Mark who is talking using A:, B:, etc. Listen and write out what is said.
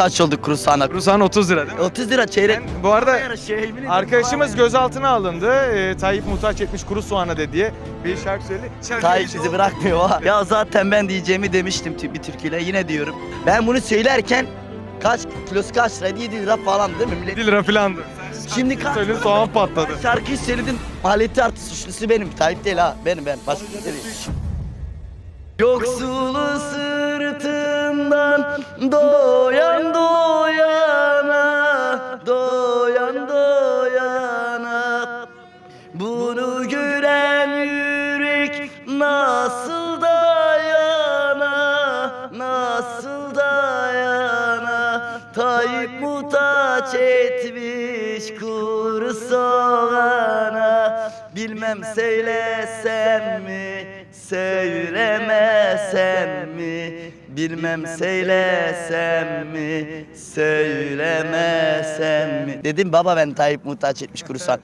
A: muhtaç olduk. Kuru
B: soğan 30 lira değil mi?
A: 30 lira çeyrek.
B: Ben bu arada arkadaşımız gözaltına alındı. Ee, Tayyip muhtaç etmiş kuru soğana de diye bir şarkı söyledi. Şarkı
A: Tayyip bizi bırakmıyor. ha. Ya zaten ben diyeceğimi demiştim tü- bir türküyle yine diyorum. Ben bunu söylerken kaç kilosu kaç liraydı? 7 lira falan değil mi? Millet
B: 7 lira filandı.
A: Şimdi kaç?
B: Söyledin soğan patladı.
A: Şarkıyı söyledim. Maliyeti arttı. Suçlusu benim. Tayyip değil ha. Benim ben. Başka bir şey değil. Sırtından doyan doyana Doyan doyana. Bunu gören yürek nasıl dayana Nasıl dayana? Tayyip muhtaç etmiş kuru soğana Bilmem söylesem mi Söylemesem mi? Bilmem söylesem mi Söylemesem mi? Dedim baba ben Tayyip muhtaç etmiş kuru soğan